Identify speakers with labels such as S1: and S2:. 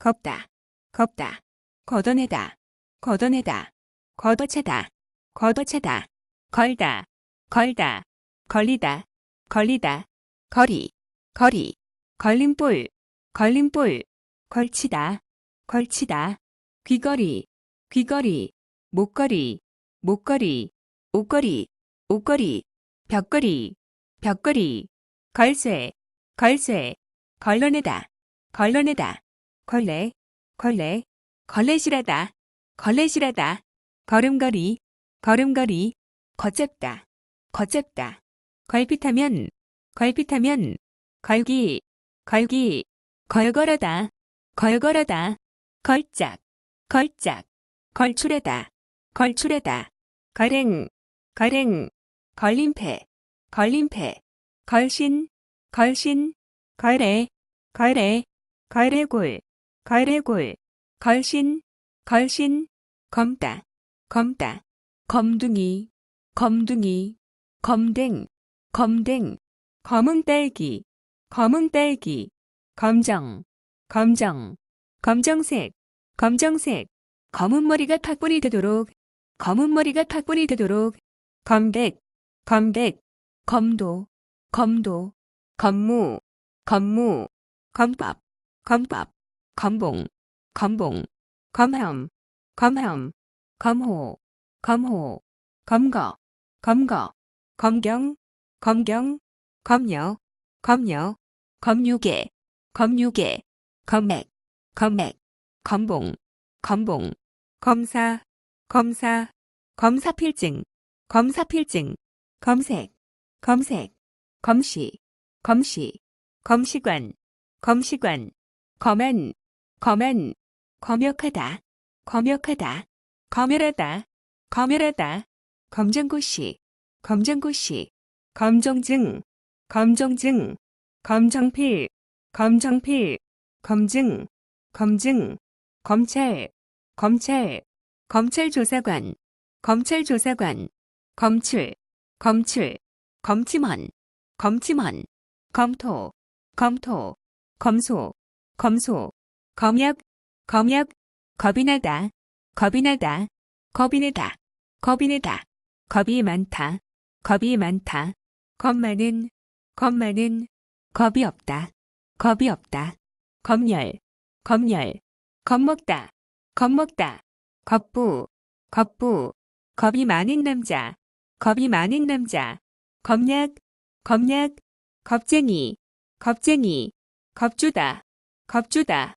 S1: 겁다, 겁다, 걷어내다, 걷어내다, 걷어차다, 걷어차다, 걸다, 걸다, 걸리다, 걸리다, 거리, 거리, 걸림볼, 걸림볼, 걸치다, 걸치다, 귀걸이, 귀걸이, 목걸이, 목걸이, 옷걸이, 옷걸이, 벽걸이, 벽걸이, 걸쇠, 걸쇠, 걸러내다, 걸러내다, 걸레, 걸레, 걸레질하다, 걸레질하다, 걸음걸이, 걸음걸이, 걷잡다, 걷잡다, 걸핏하면, 걸핏하면, 걸기, 걸기, 걸걸하다, 걸걸하다, 걸짝, 걸짝, 걸출하다, 걸출하다, 걸행, 걸행, 걸림패, 걸림패, 걸신, 걸신, 걸레, 걸레, 걸레골, 걸레골, 걸신, 걸신, 검다, 검다, 검둥이, 검둥이, 검댕, 검댕, 검은 딸기, 검은 딸기, 검정, 검정, 검정색, 검정색, 검은 머리가 탁분이 되도록, 검은 머리가 탁분이 되도록, 검백, 검백, 검도, 검도, 검무, 검무, 검밥, 검밥, 검봉, 검봉, 검함, 검함, 검호, 검호, 검거, 검거, 검경, 검경, 검녀, 검녀, 검유계, 검유계, 검맥, 검맥, 검봉, 검봉, 검사, 검사, 검사필증, 검사필증, 검색, 검색, 검시, 검시, 검시관, 검시관, 검안, 검안, 검역하다, 검역하다, 검열하다, 검열하다, 검정고시, 검정고시, 검정증, 검정증, 검정필, 검정필, 검증, 검증, 검찰, 검찰, 검찰조사관, 검찰조사관, 검출, 검출, 검침원, 검침원, 검토, 검토, 검소, 검소, 검역, 검역, 겁이 나다, 겁이 나다, 겁이 내다, 겁이 내다, 겁이 많다, 겁이 많다, 겁 많은, 겁 많은, 겁이 없다, 겁이 없다, 검열, 검열, 겁먹다, 겁먹다, 겁부, 겁부, 겁이 많은 남자, 겁이 많은 남자, 겁약, 겁약, 겁쟁이, 겁쟁이, 겁주다, 겁주다,